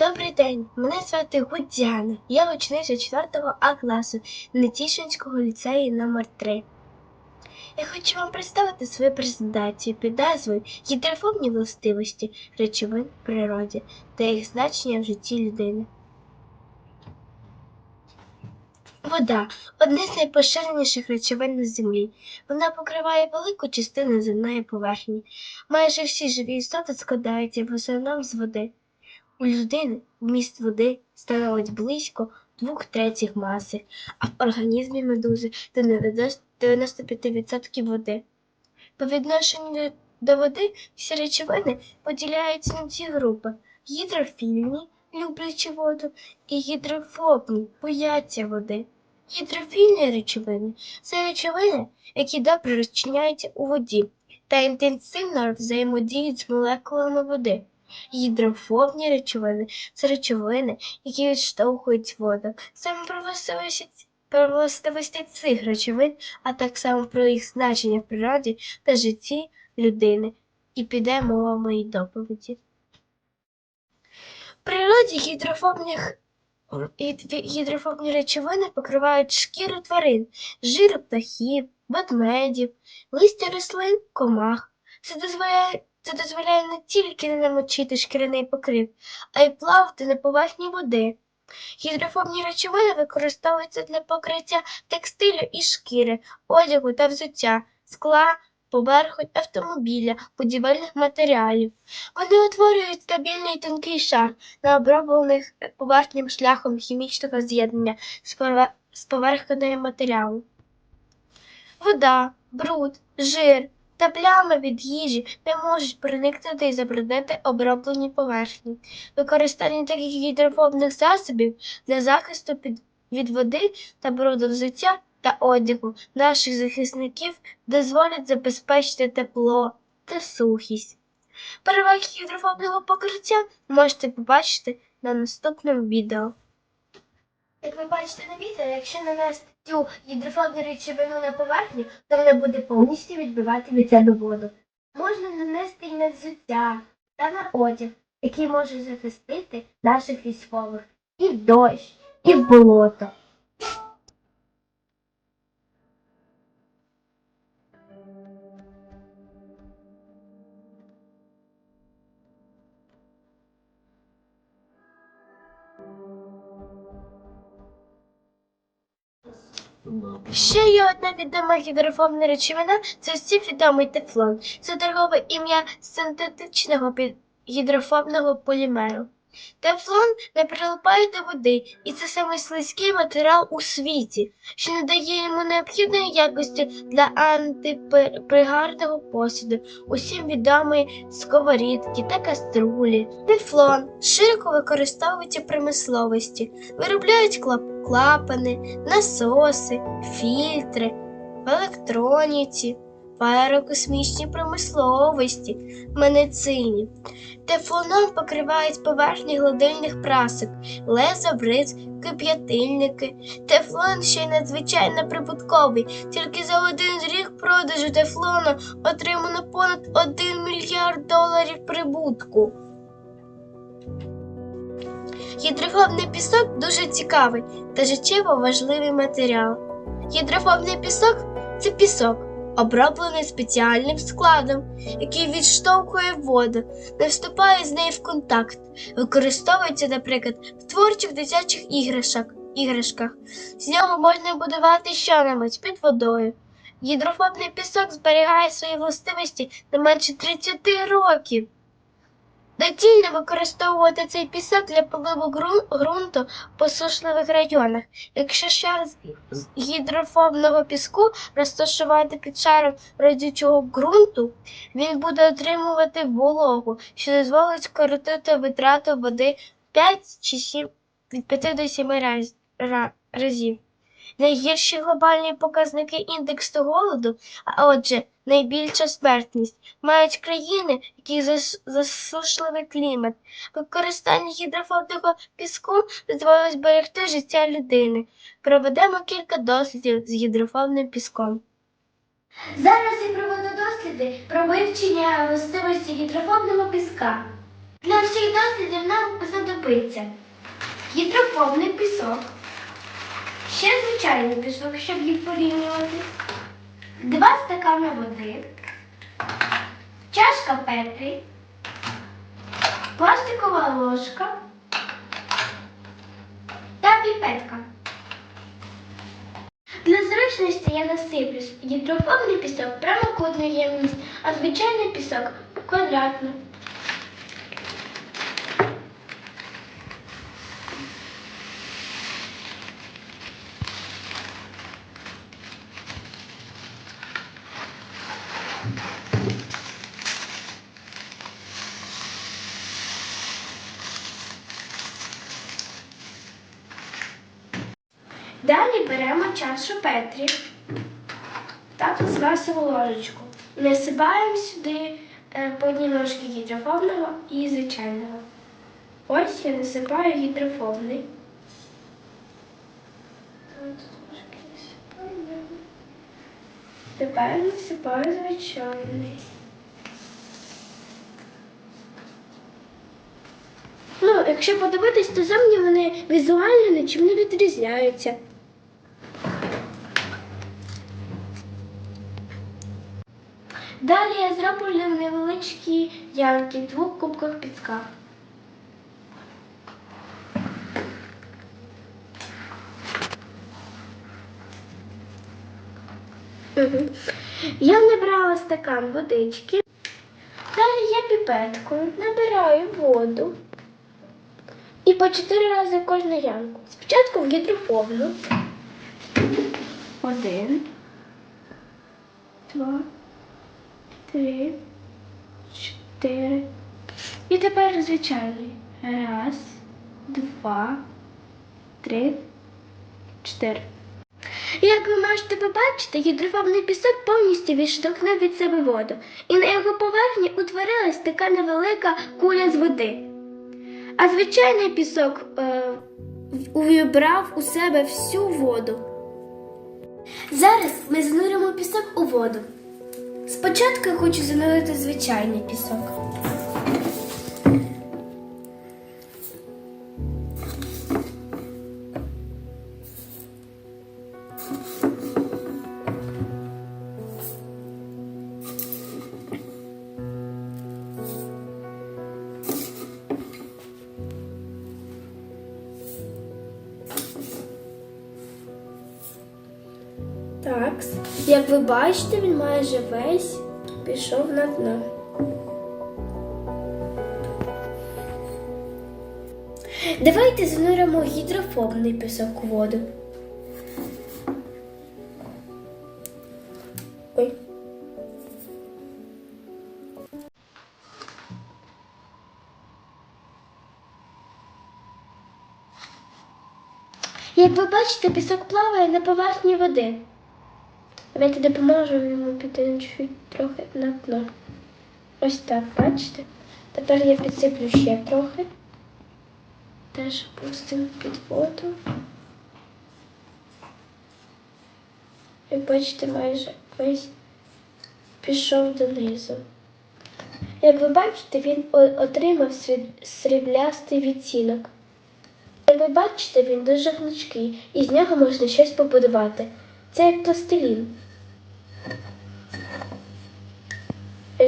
Добрий день, мене звати Гудзяна. Я учениця 4 А класу Нетішинського ліцею номер 3 Я хочу вам представити свою презентацію під назвою Гідрофобні властивості речовин в природі та їх значення в житті людини. Вода одне з найпоширеніших речовин на землі. Вона покриває велику частину земної поверхні. Майже всі живі істоти складаються в основному з води. У людини вміст води становить близько двох третіх маси, а в організмі медузи до 95% води. По відношенню до води всі речовини поділяються на дві групи гідрофільні, люблячі воду, і гідрофобні, бояться води. Гідрофільні речовини це речовини, які добре розчиняються у воді та інтенсивно взаємодіють з молекулами води. Гідрофобні речовини це речовини, які відштовхують воду. Саме про властивості, цих речовин, а так само про їх значення в природі та житті людини. І піде мова моїй доповіді. В природі гідрофобних гідрофобні речовини покривають шкіру тварин, жир птахів, ведмедів, листя рослин, комах. Це дозволяє це дозволяє не тільки не намочити шкіряний покрив, а й плавати на поверхні води. Гідрофобні речовини використовуються для покриття текстилю і шкіри, одягу та взуття, скла, поверхонь автомобіля, будівельних матеріалів. Вони утворюють стабільний тонкий шар на оброблених поверхнім шляхом хімічного з'єднання з поверхнею матеріалу. Вода, бруд, жир та плями від їжі не можуть проникнути і забруднити оброблені поверхні. Використання таких гідрофобних засобів для захисту під, від води та бруду взуття та одягу наших захисників дозволять забезпечити тепло та сухість. Переваги гідрофобного покриття можете побачити на наступному відео. Як ви бачите на відео, якщо нанести цю гідрофобну речовину на поверхню, то вона буде повністю відбивати від себе воду. Можна нанести і на взуття та на одяг, який може захистити наших військових і в дощ, і в болото. Ще є одна відома гідрофобна речовина це всім відомий тефлон. Це торгове ім'я синтетичного гідрофобного полімеру. Тефлон не прилипає до води, і це самий слизький матеріал у світі, що надає йому необхідної якості для антипригарного посуду, усім відомої сковорідки та каструлі. Тефлон широко використовується в промисловості, виробляють клап- клапани, насоси, фільтри, в електроніці, аерокосмічній промисловості, медицині. Тефлоном покривають поверхні гладильних прасок, леза бриз, кип'ятильники. Тефлон ще й надзвичайно прибутковий. Тільки за один рік продажу тефлону отримано понад 1 мільярд доларів прибутку. Гідрофобний пісок дуже цікавий та життєво важливий матеріал. Гідрофобний пісок це пісок, оброблений спеціальним складом, який відштовхує воду, не вступає з нею в контакт, використовується, наприклад, в творчих дитячих іграшах, іграшках. З нього можна будувати що-небудь під водою. Гідрофобний пісок зберігає свої властивості не менше 30 років. Доцільно використовувати цей пісок для поливу ґрунту в посушливих районах. Якщо шар з гідрофобного піску розташувати під шаром родючого ґрунту, він буде отримувати вологу, що дозволить скоротити витрату води 5 чи 7, від 5 до 7 раз, ра- разів. Найгірші глобальні показники індексу голоду, а отже, найбільша смертність, мають країни, які засушливий клімат. Використання гідрофобного піску дозволить зберегти життя людини. Проведемо кілька дослідів з гідрофобним піском. Зараз я проведу досліди про вивчення властивості гідрофобного піска. Для всіх дослідів нам знадобиться гідрофобний пісок, ще звичайний пісок, щоб їх порівнювати, два стакани води, чашка Петрі, пластикова ложка та піпетка. Для зручності я насиплю гідрофобний пісок прямокутну ємність, а звичайний пісок квадратну. Далі беремо чашу Петрі та пластмасову ложечку. Насипаємо сюди е, по одній ложці гідрофобного і звичайного. Ось я насипаю гідрофобний. Тепер насипаю звичайний. Ну, якщо подивитись, то зовні вони візуально нічим не відрізняються. Далі я зроблю невеличкі ямки в двох кубках піска. Я набрала стакан водички. Далі я піпеткою набираю воду. І по чотири рази кожну ямку. Спочатку в гідрофобну. Один. Два. Три. Чотири. І тепер звичайний. Раз, два, три, чотири. Як ви можете побачити, гідрофобний пісок повністю відштовхнув від себе воду, і на його поверхні утворилась така невелика куля з води. А звичайний пісок е, увібрав у себе всю воду. Зараз ми зануримо пісок у воду. Спочатку я хочу занурити звичайний пісок. Так, як ви бачите, він майже весь пішов на дно. Давайте зануримо гідрофобний пісок у воду. Як ви бачите, пісок плаває на поверхні води. Давайте допоможемо йому піти чуть трохи на дно. Ось так, бачите? Тепер я підсиплю ще трохи. Теж пустимо під воду. Як бачите, майже весь пішов донизу. Як ви бачите, він отримав сріблястий відтінок. Як ви бачите, він дуже гнучкий, і з нього можна щось побудувати. Це як пластилін.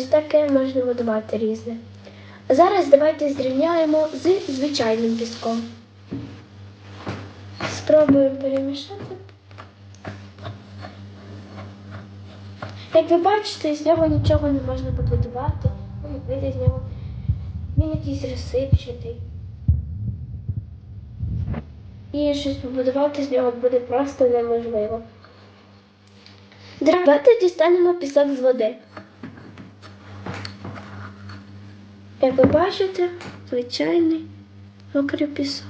Ось таке можна будувати різне. А зараз давайте зрівняємо з звичайним піском. Спробуємо перемішати. Як ви бачите, з нього нічого не можна побудувати. Вийде з нього. Він якийсь розсипчатий. І щось побудувати з нього буде просто неможливо. Давайте дістанемо пісок з води. Як ви бачите, звичайний мокрий пісок.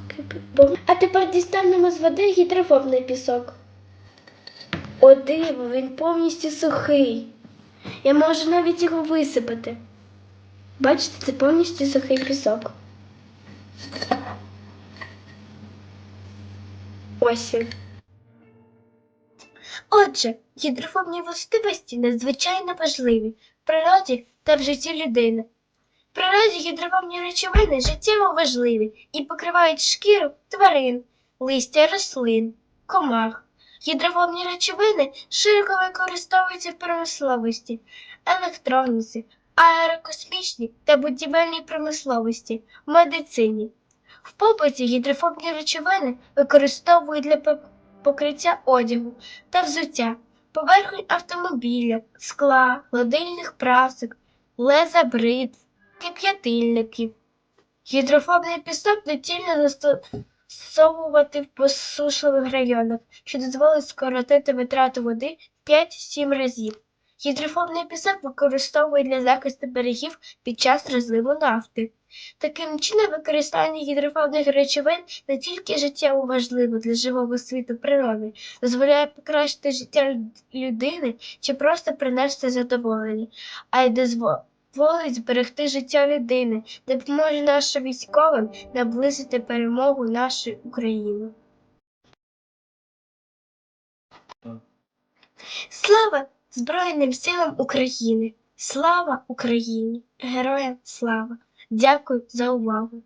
А тепер дістанемо з води гідрофобний пісок. О, диво, він повністю сухий. Я можу навіть його висипати. Бачите, це повністю сухий пісок. Ось він. Отже, гідрофобні властивості надзвичайно важливі в природі та в житті людини. В природі гідропонні речовини життєво важливі і покривають шкіру тварин, листя рослин, комах. Гідропонні речовини широко використовуються в промисловості, електроніці, аерокосмічній та будівельній промисловості, медицині. В побуті гідрофобні речовини використовують для покриття одягу та взуття, поверхонь автомобіля, скла, холодильних прасок, леза бритв, кип'ятильників. Гідрофобний пісок доцільно застосовувати в посушливих районах, що дозволить скоротити витрату води в 5-7 разів. Гідрофобний пісок використовують для захисту берегів під час розливу нафти. Таким чином, використання гідрофобних речовин не тільки життєво важливо для живого світу природи, дозволяє покращити життя людини чи просто принести задоволення, а й дозволить зберегти життя людини, допоможе нашим військовим наблизити перемогу нашої України. Слава Збройним силам України! Слава Україні! Героям слава! Дякую за увагу!